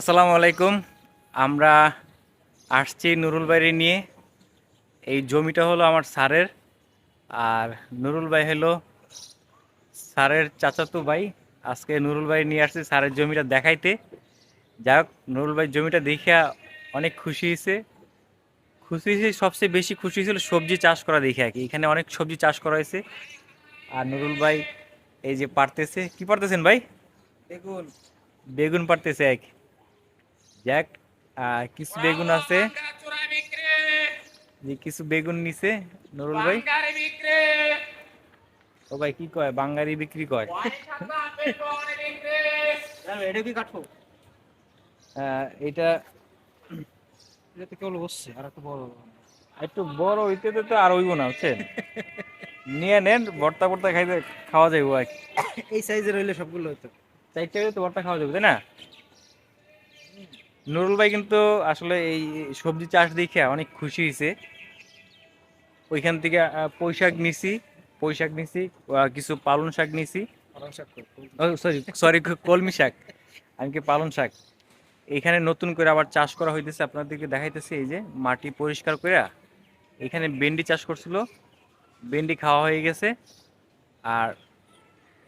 আসসালামু আলাইকুম। আমরা আসছি নুরুল বাইরে নিয়ে। এই জমিটা হলো আমার স্যারের। আর নুরুল ভাই হলো স্যারের চাচাতো ভাই। আজকে নুরুল ভাই নিয়ে আসছি স্যারের জমিটা দেখাইতে। যাই হোক নুরুল ভাই জমিটা দেখে অনেক খুশি হয়েছে খুশি হয়েছে সবচেয়ে বেশি খুশি হয়েছিল সবজি চাষ করা দেখে আর কি। এখানে অনেক সবজি চাষ করা হয়েছে আর নুরুল ভাই এই যে পারতেছে। কি পারতেছেন ভাই? দেখুন বেগুন পারতেছে এক। যাক কিছু বেগুন আছে। যে কিছু বেগুন নিছে নুরুল ভাই। ও ভাই কি কয়? বাঙ্গারি বিক্রি কয়? এটা কি কাটবো এটা এটা কেবল বসছে আর একটু বড়। একটু বড় হইতে তো আর হইব না বুঝছেন? নিয়ে নেন ভর্তা ভর্তা খাইতে খাওয়া যাইব আর। এই সাইজের হইলে সবগুলো হতো চারটে তো ভর্তা খাওয়া যাবে তাই না? নুরুল ভাই কিন্তু আসলে এই সবজি চাষ দেখে অনেক খুশি হয়েছে। ওইখান থেকে আহ, পুঁই শাক নিছি পুঁই শাক নিছি কিছু পালন শাক নিছি। সরি সরি কলমি শাক। আমি কি পালন শাক? এখানে নতুন করে আবার চাষ করা হইতেছে আপনাদেরকে দেখাইতেছি এই যে মাটি পরিষ্কার করে এখানে ভেন্ডি চাষ করছিল। ভেন্ডি খাওয়া হয়ে গেছে। আর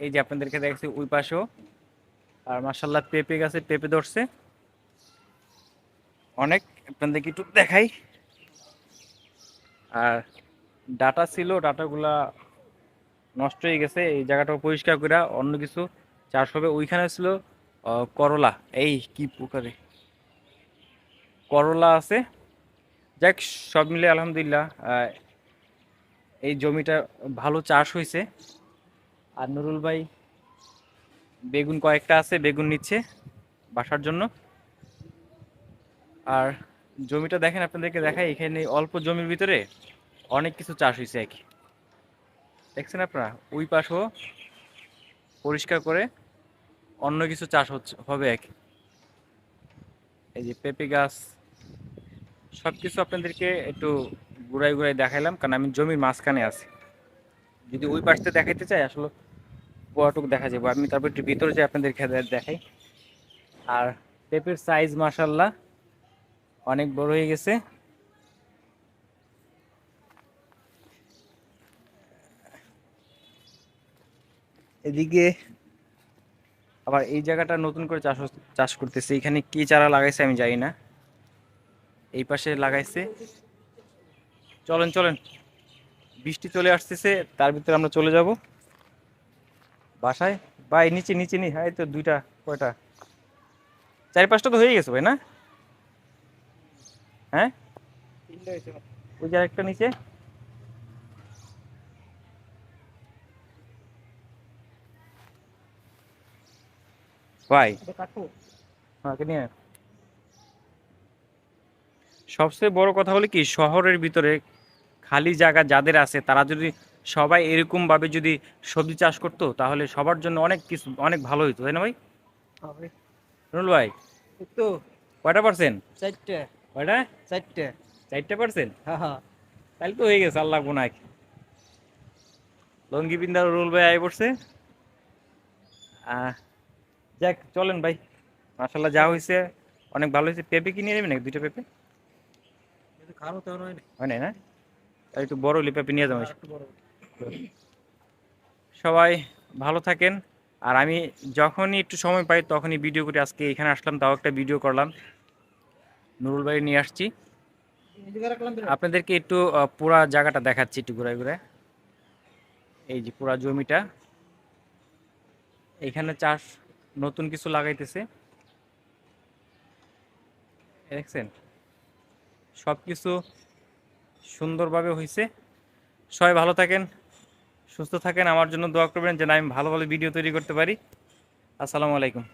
এই যে আপনাদেরকে দেখাচ্ছি ওই পাশেও। আর মাসাল্লাহ পেঁপে গাছে পেঁপে ধরছে। অনেক, আপনাদেরকে একটু দেখাই। আর ডাটা ছিল, ডাটাগুলা নষ্ট হয়ে গেছে, এই জায়গাটা পরিষ্কার করে অন্য কিছু চাষ হবে। ওইখানে ছিল করলা। এই কি প্রকারে? করলা আছে। যাক, সব মিলে আলহামদুলিল্লাহ এই জমিটা ভালো চাষ হয়েছে আর নুরুল ভাই বেগুন কয়েকটা আছে, বেগুন নিচ্ছে বাসার জন্য। আর জমিটা দেখেন, আপনাদেরকে দেখাই, এখানে অল্প জমির ভিতরে অনেক কিছু চাষ হয়েছে আর কি। দেখছেন আপনারা? ওই পাশও পরিষ্কার করে অন্য কিছু চাষ হচ্ছে, হবে এক এই যে পেঁপে গাছ সব কিছু আপনাদেরকে একটু ঘুরাই ঘুরাই দেখাইলাম, কারণ আমি জমির মাঝখানে আছি। যদি ওই পাশতে দেখাইতে চাই, আসলে পোয়াটুক দেখা যাব। আমি তারপর একটু ভিতরে যাই, আপনাদেরকে দেখাই। আর পেঁপের সাইজ মাসাল্লাহ অনেক বড় হয়ে গেছে। এদিকে আবার এই জায়গাটা নতুন করে চাষ চাষ করতেছে। এখানে কি চারা লাগাইছে আমি জানি না। এই পাশে লাগাইছে। চলেন চলেন। বৃষ্টি চলে আসতেছে, তার ভিতরে আমরা চলে যাব। বাসায়? ভাই, নিচে নিচে নি। হ্যাঁ তো দুইটা, কয়টা? চার পাঁচটা তো হয়ে গেছে ভাই, না? হ্যাঁ? ওই যে আরেকটা নিচে। ভাই। আয়। সবচেয়ে বড় কথা হলো কি শহরের ভিতরে খালি জায়গা যাদের আছে তারা যদি সবাই এরকম ভাবে যদি সবজি চাষ করতো তাহলে সবার জন্য অনেক কিছু অনেক ভালো হতো তাই না ভাই? রুল ভাই তো। কয়টা পার্সেন্ট? চারটে। কয়টা? চারটে। চারটা পার্সেন্ট? হ্যাঁ হ্যাঁ। তাহলে তো হয়ে গেছে আল্লাহ গুনাক লঙ্গি বিন্দার রুল ভাই আয় পড়ছে। যাক চলেন ভাই। মাসাল্লাহ যা হয়েছে অনেক ভালো হয়েছে পেঁপে কিনে নেবেন নাকি দুইটা পেঁপে? হয় না নাই না? তাই একটু বড় হলে পেঁপে নিয়ে যাব। আর সবাই ভালো থাকেন। আর আমি যখনই একটু সময় পাই তখনই ভিডিও করে আজকে এখানে আসলাম। তাও একটা ভিডিও করলাম। নুরুল ভাই নিয়ে আসছি। আপনাদেরকে একটু পুরা জায়গাটা দেখাচ্ছি একটু ঘুরে ঘুরে। এই যে পুরা জমিটা। এখানে চাষ নতুন কিছু লাগাইতেছে। দেখছেন? সব কিছু সুন্দরভাবে হয়েছে সবাই ভালো থাকেন সুস্থ থাকেন। আমার জন্য দোয়া করবেন যেন আমি ভালো ভালো ভিডিও তৈরি করতে পারি। আসসালামু আলাইকুম।